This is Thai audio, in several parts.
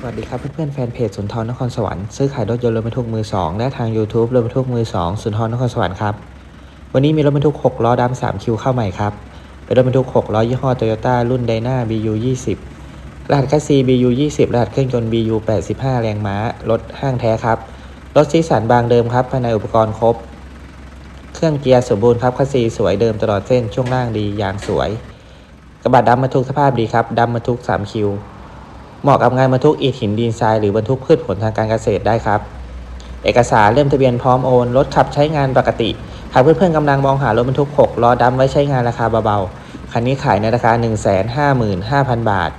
สวัสดีครับเพื่อนๆแฟนเพจสุนทรนครสวรรค์ซื้อขายรถยนต์รถบรรทุกมือ 2 และทาง YouTube รถบรรทุกมือ 2 สุนทรนครสวรรค์ครับ วันนี้มีรถบรรทุก 6 ล้อดำ3คิวเข้าใหม่ครับ เป็นรถบรรทุก 6 ล้อยี่ห้อโตโยต้ารุ่นไดนา BU 20รหัสคัสซี BU 20รหัสเครื่องยนต์ BU 85 แรงม้ารถห้างแท้ครับ รถสีสันบางเดิมครับภายในอุปกรณ์ครบ เครื่องเกียร์สมบูรณ์ครับคัสซีสวยเดิมตลอดเส้นช่วงล่างดียางสวย กระบะดำบรรทุกสภาพดีครับดำบรรทุก3คิว เหมาะกับงานบรรทุกอิฐหินดินทรายหรือบรรทุกพืชผลทางการเกษตรได้ครับ เอกสารเล่มทะเบียนพร้อมโอนรถขับใช้งานปกติหากเพื่อนๆกำลังมองหารถบรรทุก 6ล้อดำไว้ใช้งานราคาเบาๆคันนี้ขายในราคา 155,000 บาท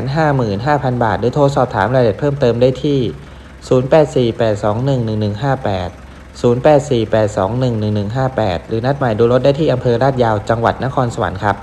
155,000 บาท หรือโทรสอบถามรายละเอียดเพิ่มเติมได้ที่ 0848211158 0848211158 หรือนัดหมายดูรถได้ที่อำเภอลาดยาวจังหวัดนครสวรรค์ครับ